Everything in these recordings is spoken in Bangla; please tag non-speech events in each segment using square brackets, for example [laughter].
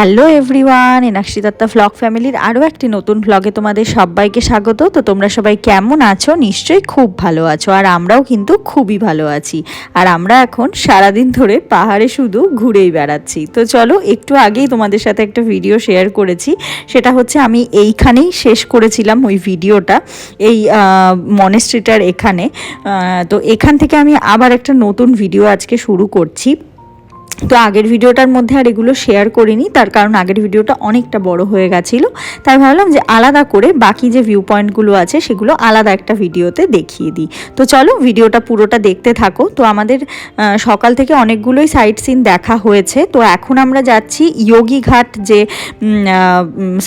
Hello everyone, Enakshi Dutta vlog ফ্যামিলির আরও একটি নতুন ভ্লগে তোমাদের সবাইকে স্বাগত। তো তোমরা সবাই কেমন আছো? নিশ্চয়ই খুব ভালো আছো, আর আমরাও কিন্তু খুবই ভালো আছি। আর আমরা এখন সারাদিন ধরে পাহাড়ে শুধু ঘুরেই বেড়াচ্ছি। তো চলো, একটু আগেই তোমাদের সাথে একটা ভিডিও শেয়ার করেছি। সেটা হচ্ছে আমি এইখানেই শেষ করেছিলাম ওই ভিডিওটা এই মনেস্ট্রিটার এখানে। তো এখান থেকে আমি আবার একটা নতুন ভিডিও আজকে শুরু করছি। তো আগের ভিডিওটার মধ্যে আর এগুলো শেয়ার করিনি, তার কারণ আগের ভিডিওটা অনেকটা বড় হয়ে গেছিল। তাই ভাবলাম যে আলাদা করে বাকি যে ভিউ পয়েন্টগুলো আছে, সেগুলো আলাদা একটা ভিডিওতে দেখিয়ে দিই। তো চলো ভিডিওটা পুরোটা দেখতে থাকো। তো আমাদের সকাল থেকে অনেকগুলোই সাইট সিন দেখা হয়েছে। তো এখন আমরা যাচ্ছি ঘাট যে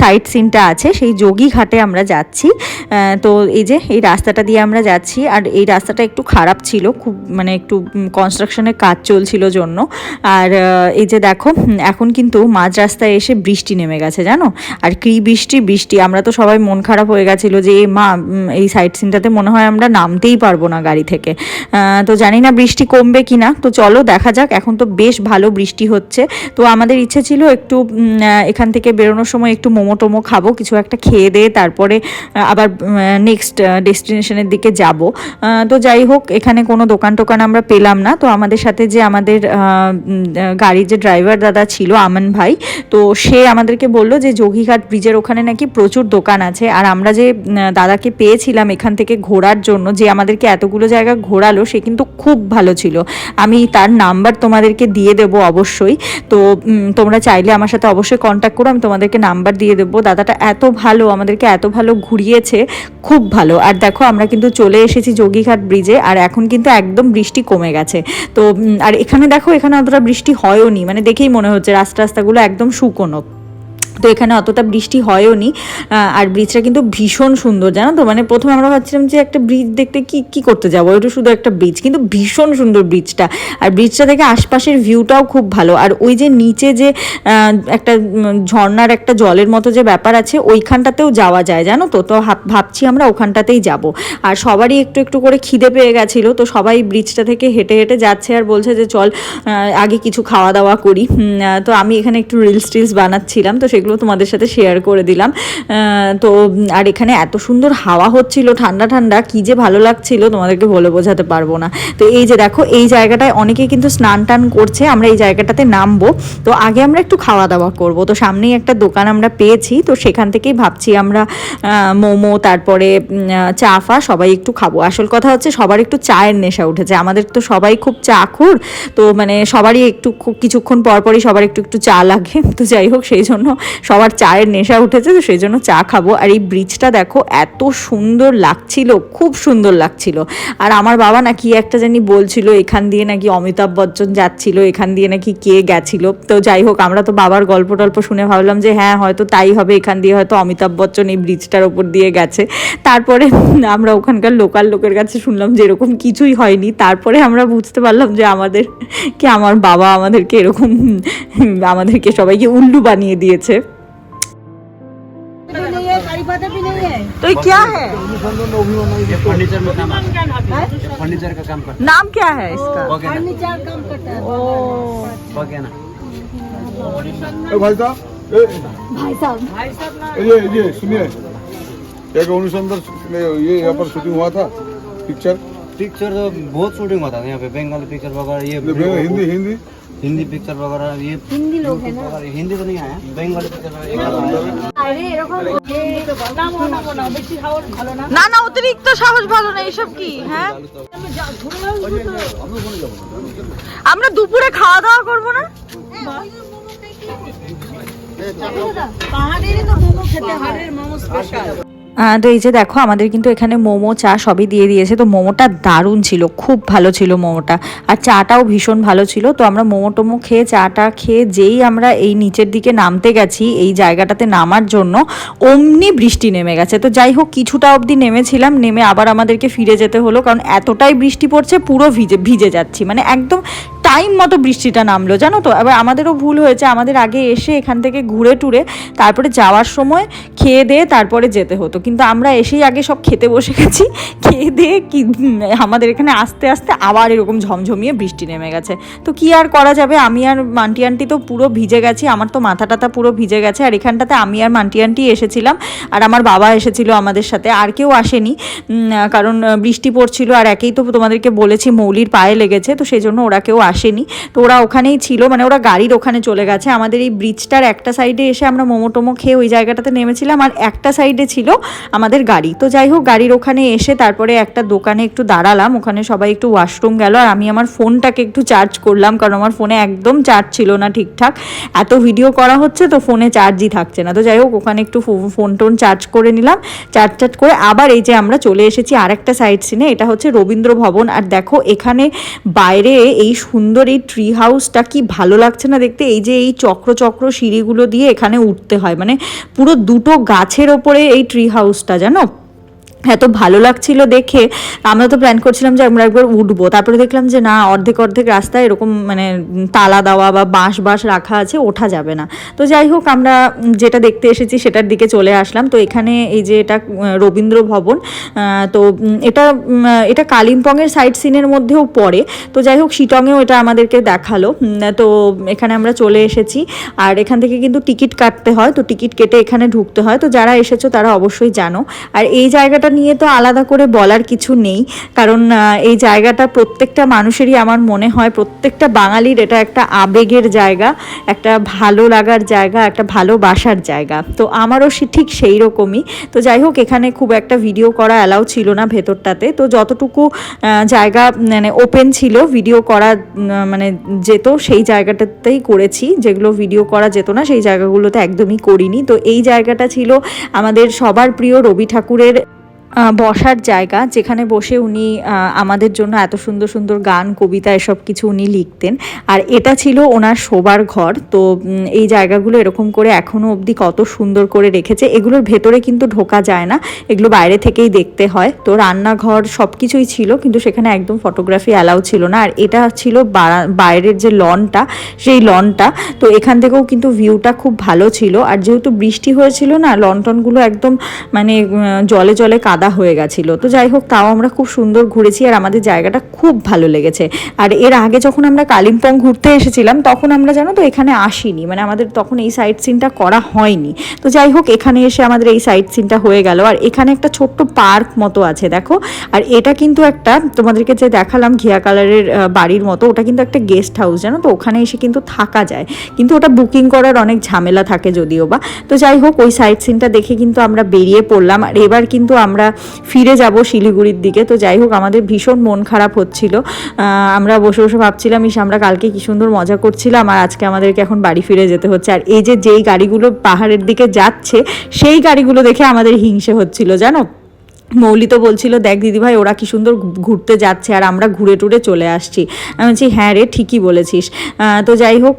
সাইট সিনটা আছে, সেই ঘাটে আমরা যাচ্ছি। তো এই যে, এই রাস্তাটা দিয়ে আমরা যাচ্ছি। আর এই রাস্তাটা একটু খারাপ ছিল, খুব মানে একটু কনস্ট্রাকশনের কাজ চলছিল জন্য। আর আহ, এই যে দেখো এখন কিন্তু মাঝ রাস্তায় এসে বৃষ্টি নেমে গেছে জানো? আর কি বৃষ্টি বৃষ্টি। আমরা তো সবাই মন খারাপ হয়ে গেছিল যে মা এই সাইড সিনটাতে মনে হয় আমরা নামতেই পারব না গাড়ি থেকে। তো জানি না বৃষ্টি কমবে কি না তো চলো দেখা যাক। এখন তো বেশ ভালো বৃষ্টি হচ্ছে। তো আমাদের ইচ্ছে ছিল একটু এখান থেকে বেরোনোর সময় একটু মোমো টোমো খাব কিছু একটা খেয়ে দিয়ে তারপরে আবার নেক্সট ডেস্টিনেশনের দিকে যাব। তো যাই হোক এখানে কোনো দোকান টোকান আমরা পেলাম না। তো আমাদের সাথে যে আমাদের গাড়ির যে ড্রাইভার দাদা ছিল, আমান ভাই, তো সে আমাদেরকে বলল যে যোগীঘাট ব্রিজের ওখানে নাকি প্রচুর দোকান আছে। আর আমরা যে দাদাকে পেয়েছিলাম এখান থেকে ঘোরার জন্য, যে আমাদেরকে এতগুলো জায়গা ঘোরালো, সে কিন্তু খুব ভালো ছিল। আমি তার নাম্বার তোমাদেরকে দিয়ে দেবো অবশ্যই। তো তোমরা চাইলে আমার সাথে অবশ্যই কন্ট্যাক্ট করো, আমি তোমাদেরকে নাম্বার দিয়ে দেবো। দাদাটা এত ভালো, আমাদেরকে এত ভালো ঘুরিয়েছে, খুব ভালো। আর দেখো, আমরা কিন্তু চলে এসেছি যোগীঘাট ব্রিজে আর এখন কিন্তু একদম বৃষ্টি কমে গেছে। তো আর এখানে দেখো, এখানে অতটা বৃষ্টি হয়ও নি মানে দেখেই মনে হচ্ছে রাস্তা রাস্তাগুলো একদম শুকনো। তো এখানে অতটা বৃষ্টি হয়ও নি আর ব্রিজটা কিন্তু ভীষণ সুন্দর জানো তো? মানে প্রথমে আমরা ভাবছিলাম যে একটা ব্রিজ দেখতে কি কি করতে যাব? ওটা শুধু একটা ব্রিজ কিন্তু ভীষণ সুন্দর ব্রিজটা আর ব্রিজটা থেকে আশপাশের ভিউটাও খুব ভালো। আর ওই যে নিচে যে একটা উম, ঝর্ণার একটা জলের মতো যে ব্যাপার আছে ওইখানটাতেও যাওয়া যায় জানো তো? তো ভাব- ভাবছি আমরা ওখানটাতেই যাব। আর সবারই একটু একটু করে খিদে পেয়ে গেছিল তো সবাই ব্রিজটা থেকে হেঁটে হেঁটে যাচ্ছে আর বলছে যে চল আগে কিছু খাওয়া দাওয়া করি তো আমি এখানে একটু রিলস টিলস বানাচ্ছিলাম তো সেগুলো তোমাদের সাথে শেয়ার করে দিলাম। তো, আর এখানে এত সুন্দর হাওয়া হচ্ছিল, ঠান্ডা ঠান্ডা, কি যে ভালো লাগছিল তোমাদেরকে বলে বোঝাতে পারব না। তো এই যে দেখো, এই জায়গাটায় অনেকেই কিন্তু স্নান টান করছে, আমরা এই জায়গাটাতে নামবো। তো আগে আমরা একটু খাওয়া দাওয়া করব। তো সামনেই একটা দোকান আমরা পেয়েছি, তো সেখান থেকেই ভাবছি আমরা মোমো, তারপরে চা, ফা সবাই একটু খাব। আসল কথা হচ্ছে সবার একটু চায়ের নেশা উঠেছে। আমাদের তো সবাই খুব চা খুর তো মানে সবারই একটু কিছুক্ষণ পর পরই সবার একটু একটু চা লাগে। তো যাই হোক, সেই জন্য সবার চায়ের নেশা উঠেছে, তো সেই জন্য চা খাব। আর এই ব্রিজটা দেখো, এত সুন্দর লাগছিল, খুব সুন্দর লাগছিল। আর আমার বাবা না কি একটা জানি বলছিল, এখান দিয়ে নাকি অমিতাভ বচ্চন যাচ্ছিল, এখান দিয়ে নাকি কে গেছিল? তো যাই হোক, আমরা তো বাবার গল্প টল্প শুনে ভাবলাম যে হ্যাঁ হয়তো তাই হবে, এখান দিয়ে হয়তো অমিতাভ বচ্চন এই ব্রিজটার ওপর দিয়ে গেছে। তারপরে আমরা ওখানকার লোকাল লোকের কাছে শুনলাম যে, এরকম কিছুই হয়নি। তারপরে আমরা বুঝতে পারলাম যে, আমাদের কি, আমার বাবা আমাদেরকে এরকম, আমাদেরকে সবাইকে উল্লু বানিয়ে দিয়েছে। नहीं है कड़ी पत्ता भी नहीं है। তো क्या है? फर्नीचर में काम फर्नीचर का काम करता नाम क्या है इसका? फर्नीचर कम करता है। भाई साहब भाई साहब। ये ये सुनिए। एक में ये यहाँ पर शूटिंग हुआ था पिक्चर पिक्चर तो बहुत शूटिंग होता है यहाँ पे बंगाली पिक्चर वगैरह ये हिंदी हिंदी हिंदी पिक्चर वगैरह ये हिंदी लोग है ना वगैरह- हिंदी तो नहीं आया बंगाली पिक्चर वगैरह আরে এরকম নাম না না বেশি খাওয়ার ভালো না না না অতিরিক্ত সাহস ভালো না এসব কি হ্যাঁ আমরা দুপুরে খাওয়া দাওয়া করব না পাহাড়েরই তো মোমো খেতে হয় মোমো স্পেশাল আহ, তো এই যে দেখো, আমাদের কিন্তু এখানে মোমো, চা সবই দিয়ে দিয়েছে। তো মোমোটা দারুণ ছিল, খুব ভালো ছিল মোমোটা। আর চাটাও ভীষণ ভালো ছিল। তো আমরা মোমো টোমো খেয়ে, চাটা খেয়ে যেই আমরা এই নিচের দিকে নামতে গেছি, এই জায়গাটাতে নামার জন্য, অমনি বৃষ্টি নেমে গেছে। তো যাই হোক, কিছুটা অবধি নেমেছিলাম, নেমে আবার আমাদেরকে ফিরে যেতে হলো। কারণ এতটাই বৃষ্টি পড়ছে, পুরো ভিজে ভিজে যাচ্ছি। মানে একদম টাইম মতো বৃষ্টিটা নামলো, জানো তো? এবার আমাদেরও ভুল হয়েছে, আমাদের আগে এসে এখান থেকে ঘুরে টুরে তারপরে যাওয়ার সময় খেয়ে দিয়ে তারপরে যেতে হতো। কিন্তু আমরা এসেই আগে সব খেতে বসে গেছি, খেয়ে দিয়ে কি, আমাদের এখানে আস্তে আস্তে আবার এরকম ঝমঝমিয়ে বৃষ্টি নেমে গেছে। তো কি আর করা যাবে? আমি আর মান্টি আন্টি তো পুরো ভিজে গেছি, আমার তো মাথা টাথা পুরো ভিজে গেছে, আর এখানটাতে আমি আর মান্টি আন্টি এসেছিলাম, আর আমার বাবা এসেছিল আমাদের সাথে, আর কেউ আসেনি কারণ বৃষ্টি পড়ছিল, আর একেই তো তোমাদেরকে বলেছি মৌলির পায়ে লেগেছে, তো সেই জন্য ওরা কেউ আসেনি। তো ওরা ওখানেই ছিল মানে ওরা গাড়ির ওখানে চলে গেছে। আমাদের এই ব্রিজটার একটা সাইডে এসে আমরা মোমো টোমো খেয়ে ওই জায়গাটাতে নেমেছিলাম আর একটা সাইডে ছিল আমাদের গাড়ি। তো যাই হোক, গাড়ির ওখানে এসে তারপরে একটা দোকানে একটু দাঁড়ালাম, ওখানে সবাই একটু ওয়াশরুম গেল আর আমি আমার ফোনটাকে একটু চার্জ করলাম কারণ আমার ফোনে একদম চার্জ ছিল না ঠিকঠাক। এত ভিডিও করা হচ্ছে তো ফোনে চার্জই থাকছে না। তো যাই হোক, ওখানে একটু ফোন টোন চার্জ করে নিলাম। চার্জ চার্জ করে আবার এই যে আমরা চলে এসেছি আরেকটা সাইড সিনে এটা হচ্ছে রবীন্দ্র ভবন। আর দেখো, এখানে বাইরে এই সুন্দর এই ট্রি হাউসটা কি ভালো লাগছে না দেখতে? এই যে এই চক্র চক্র সিঁড়িগুলো দিয়ে এখানে উঠতে হয়। মানে পুরো দুটো গাছের ওপরে এই ট্রি হাউসটা জানো? এত ভালো লাগছিল দেখে। আমরা তো প্ল্যান করছিলাম যে আমরা একবার উঠবো। তারপরে দেখলাম যে না, অর্ধেক অর্ধেক রাস্তায় এরকম মানে তালা দেওয়া বা বাঁশ বাঁশ রাখা আছে, ওঠা যাবে না। তো যাই হোক, আমরা যেটা দেখতে এসেছি সেটার দিকে চলে আসলাম। তো এখানে এই যে এটা রবীন্দ্র ভবন তো এটা এটা কালিম্পংয়ের সাইড সিনের মধ্যেও পড়ে। তো যাই হোক, শিটংয়েও এটা আমাদেরকে দেখাল। তো এখানে আমরা চলে এসেছি। আর এখান থেকে কিন্তু টিকিট কাটতে হয়। তো টিকিট কেটে এখানে ঢুকতে হয়। তো যারা এসেছ তারা অবশ্যই জানো। আর এই জায়গাটা নিয়ে তো আলাদা করে বলার কিছু নেই। কারণ এই জায়গাটা প্রত্যেকটা মানুষেরই আমার মনে হয় প্রত্যেকটা বাঙালির এটা একটা আবেগের জায়গা, একটা ভালো লাগার জায়গা, একটা ভালোবাসার জায়গা। তো আমারও ঠিক সেই রকমই। তো যাই হোক, এখানে খুব একটা ভিডিও করা অ্যালাউ ছিল না ভেতরটাতে। তো যতটুকু জায়গা মানে ওপেন ছিল ভিডিও করা মানে যেত, সেই জায়গাটাতেই করেছি। যেগুলো ভিডিও করা যেত না, সেই জায়গাগুলোতে একদমই করিনি। তো এই জায়গাটা ছিল আমাদের সবার প্রিয় রবি ঠাকুরের বসার জায়গা যেখানে বসে উনি আমাদের জন্য এত সুন্দর সুন্দর গান, কবিতা এসব কিছু উনি লিখতেন। আর এটা ছিল ওনার শোবার ঘর। তো এই জায়গাগুলো এরকম করে এখনও অবধি কত সুন্দর করে রেখেছে। এগুলোর ভেতরে কিন্তু ঢোকা যায় না। এগুলো বাইরে থেকেই দেখতে হয়। তো রান্নাঘর সব কিছুই ছিল, কিন্তু সেখানে একদম ফটোগ্রাফি অ্যালাউ ছিল না। আর এটা ছিল বাইরের যে লনটা সেই লনটা তো এখান থেকেও কিন্তু ভিউটা খুব ভালো ছিল। আর যেহেতু বৃষ্টি হয়েছিল না লন টনগুলো একদম মানে জলে জলে কাদা হয়ে গেছিল। তো যাই হোক, তাও আমরা খুব সুন্দর ঘুরেছি আর আমাদের জায়গাটা খুব ভালো লেগেছে। আর এর আগে যখন আমরা কালিম্পং ঘুরতে এসেছিলাম, তখন আমরা জানো তো এখানে আসিনি। মানে আমাদের তখন এই সাইট সিনটা করা হয়নি। তো যাই হোক, এখানে এসে আমাদের এই সাইট সিনটা হয়ে গেল। আর এখানে একটা ছোট্ট পার্ক মতো আছে, দেখো। আর এটা কিন্তু একটা, তোমাদেরকে যে দেখালাম ঘিয়া কালারের বাড়ির মতো, ওটা কিন্তু একটা গেস্ট হাউস জানো তো? ওখানে এসে কিন্তু থাকা যায়। কিন্তু ওটা বুকিং করার অনেক ঝামেলা থাকে যদিও বা। তো যাই হোক, ওই সাইট সিনটা দেখে কিন্তু আমরা বেরিয়ে পড়লাম। আর এবার কিন্তু আমরা ফিরে যাব শিলিগুড়ির দিকে। তো যাই হোক, আমাদের ভীষণ মন খারাপ হচ্ছিল। আমরা বসে বসে ভাবছিলাম, ইস, আমরা কালকে কি সুন্দর মজা করছিলাম, আর আজকে আমাদেরকে এখন বাড়ি ফিরে যেতে হচ্ছে। আর এই যে, যেই গাড়িগুলো পাহাড়ের দিকে যাচ্ছে, সেই গাড়িগুলো দেখে আমাদের হিংসে হচ্ছিল, জানো? মৌলি তো বলছিল, দেখ দিদিভাই, ওরা কি সুন্দর ঘুরতে যাচ্ছে আর আমরা ঘুরে টুরে চলে আসছি। আমি বলছি হ্যাঁ রে, ঠিকই বলেছিস। তো যাই হোক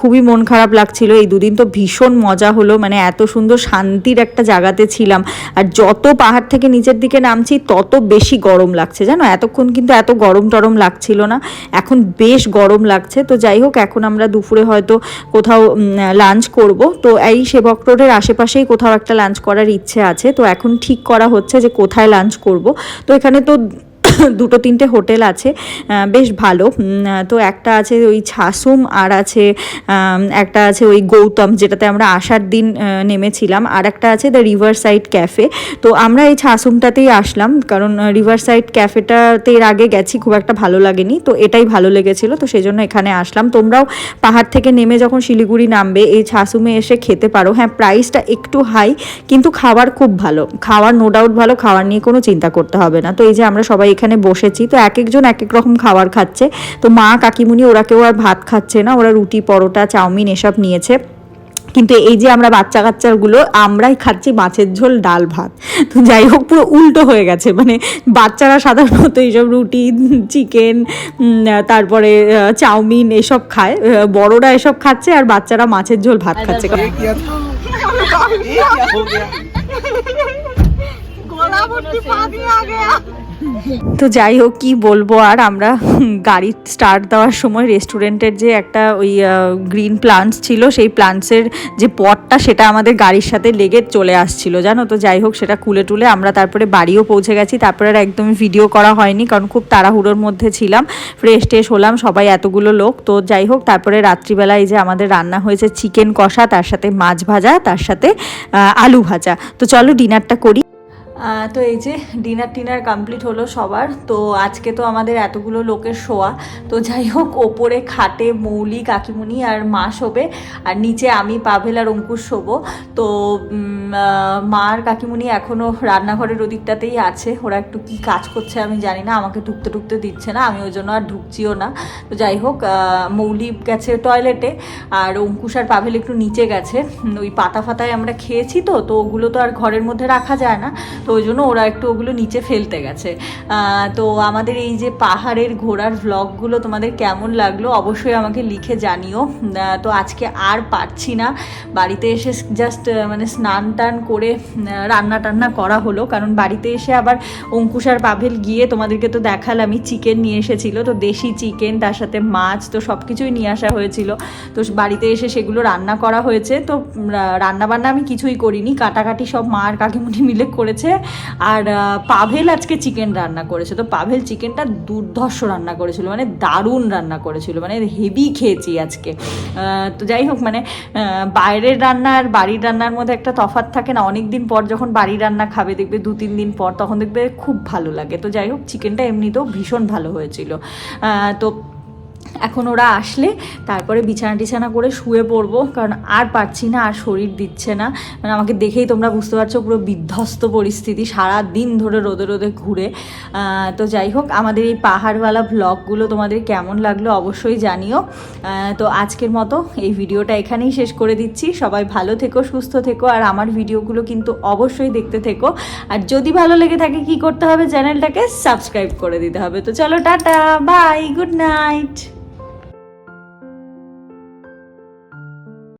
খুবই মন খারাপ লাগছিল। এই দুদিন তো ভীষণ মজা হলো মানে এত সুন্দর শান্তির একটা জায়গাতে ছিলাম। আর যত পাহাড় থেকে নিচের দিকে নামছি, তত বেশি গরম লাগছে। জানো, এতক্ষণ কিন্তু এত গরম টরম লাগছিল না, এখন বেশ গরম লাগছে। তো যাই হোক, এখন আমরা দুপুরে হয়তো কোথাও লাঞ্চ করব। তো এই সেবক রোডের আশেপাশেই কোথাও একটা লাঞ্চ করার ইচ্ছে আছে। তো এখন ঠিক করা হচ্ছে যে কোথায় লাঞ্চ করব? তো এখানে তো [laughs] দুটো তিনটে হোটেল আছে বেশ ভালো। তো একটা আছে ওই ছাসুম আর আছে একটা আছে ওই গৌতম, যেটাতে আমরা আসার দিন নেমেছিলাম। আর একটা আছে দ্য রিভার সাইড ক্যাফে। তো আমরা এই ছাসুমটাতেই আসলাম, কারণ রিভার সাইড ক্যাফেটাতে এর আগে গেছি, খুব একটা ভালো লাগেনি। তো এটাই ভালো লেগেছিল, তো সেই জন্য এখানে আসলাম। তোমরাও পাহাড় থেকে নেমে যখন শিলিগুড়ি নামবে, এই ছাসুমে এসে খেতে পারো। হ্যাঁ প্রাইসটা একটু হাই, কিন্তু খাবার খুব ভালো। খাওয়ার নো ডাউট ভালো, খাওয়ার নিয়ে কোনো চিন্তা করতে হবে না। তো এই যে আমরা সবাই এখানে বসেছি। তো এক একজন এক এক রকম খাবার খাচ্ছে। তো মা কাকিমুনি ওরা কেউ আর ভাত খাচ্ছে না। ওরা রুটি পরোটা চাউমিন এসব নিয়েছে। কিন্তু এই যে আমরা বাচ্চা কাচ্চাগুলো আমরাই খাচ্ছি মাছের ঝোল ডাল ভাত। তো যাই হোক পুরো উল্টো হয়ে গেছে। মানে বাচ্চারা সাধারণত এইসব রুটি চিকেন তারপরে চাউমিন এসব খায়। বড়রা এসব খাচ্ছে আর বাচ্চারা মাছের ঝোল ভাত খাচ্ছে। [laughs] তো যাই হোক, কি বলব আর আমরা গাড়ি স্টার্ট দেওয়ার সময় রেস্টুরেন্টের যে একটা ওই গ্রিন প্লান্টস ছিল, সেই প্লান্টসের যে পটটা সেটা আমাদের গাড়ির সাথে লেগে চলে আসছিল, জানো তো? যাই হোক, সেটা কুলে টুলে আমরা তারপরে বাড়িও পৌঁছে গেছি। তারপরে আর একদমই ভিডিও করা হয়নি, কারণ খুব তাড়াহুড়োর মধ্যে ছিলাম। ফ্রেশ ট্রেশ হলাম, সবাই এতগুলো লোক। তো যাই হোক, তারপরে রাত্রিবেলা এই যে আমাদের রান্না হয়েছে চিকেন কষা, তার সাথে মাছ ভাজা, তার সাথে আলু ভাজা। তো চলো ডিনারটা করি। তো এই যে ডিনার টিনার কমপ্লিট হলো সবার, তো আজকে তো আমাদের এতগুলো লোকের শোয়া। তো যাই হোক, ওপরে খাটে মৌলি, কাকিমুনি আর মা শোবে, আর নিচে আমি, পাভেল আর অঙ্কুশ শোবো। তো মা আর কাকিমুনি এখনও রান্নাঘরের ওদিকটাতেই আছে। ওরা একটু কি কাজ করছে আমি জানি না, আমাকে ঢুকতে ঢুকতে দিচ্ছে না, আমি ওই জন্য আর ঢুকছিও না। তো যাই হোক মৌলি গেছে টয়লেটে আর অঙ্কুশ আর পাভেল একটু নিচে গেছে। ওই পাতা ফাতায় আমরা খেয়েছি তো তো ওগুলো তো আর ঘরের মধ্যে রাখা যায় না। তো ওই জন্য ওরা একটু ওগুলো নিচে ফেলতে গেছে। তো আমাদের এই যে পাহাড়ের ঘোরার ভ্লগগুলো তোমাদের কেমন লাগল অবশ্যই আমাকে লিখে জানিও। তো আজকে আর পারছি না। বাড়িতে এসে জাস্ট মানে স্নান টান করে রান্না টান্না করা হলো। কারণ বাড়িতে এসে আবার অঙ্কুশ আর পাভেল গিয়ে তোমাদেরকে তো দেখালামই চিকেন নিয়ে এসেছিল। তো দেশি চিকেন তার সাথে মাছ, তো সব কিছুই নিয়ে আসা হয়েছিল। তো বাড়িতে এসে সেগুলো রান্না করা হয়েছে। তো রান্না বান্না আমি কিছুই করিনি। কাটাকাটি সব মা আর কাকিমুনি মিলে করেছে। আর পাভেল আজকে চিকেন রান্না করেছে। তো পাভেল চিকেনটা দুর্ধর্ষ রান্না করেছিল মানে দারুণ রান্না করেছিল মানে হেভি খেয়েছি আজকে। তো যাই হোক মানে বাইরের রান্না আর বাড়ির রান্নার মধ্যে একটা তফাৎ থাকে না। অনেক দিন পর যখন বাড়ির রান্না খাবে, দেখবে দু তিন দিন পর, তখন দেখবে খুব ভালো লাগে। তো যাই হোক চিকেনটা এমনিতেও ভীষণ ভালো হয়েছিল। তো এখন ওরা আসলে তারপরে বিছানা টিছানা করে শুয়ে পড়ব, কারণ আর পারছি না, আর শরীর দিচ্ছে না। মানে আমাকে দেখেই তোমরা বুঝতে পারছ পুরো বিধ্বস্ত পরিস্থিতি সারা দিন ধরে রোদে রোদে ঘুরে। তো যাই হোক, আমাদের এই পাহাড়ওয়ালা ভ্লগগুলো তোমাদের কেমন লাগল অবশ্যই জানিও। তো আজকের মতো এই ভিডিওটা এখানেই শেষ করে দিচ্ছি। সবাই ভালো থেকো, সুস্থ থেকো, আর আমার ভিডিওগুলো কিন্তু অবশ্যই দেখতে থেকো। আর যদি ভালো লেগে থাকে কি করতে হবে চ্যানেলটাকে সাবস্ক্রাইব করে দিতে হবে। তো চলো, টাটা, বাই, গুড নাইট।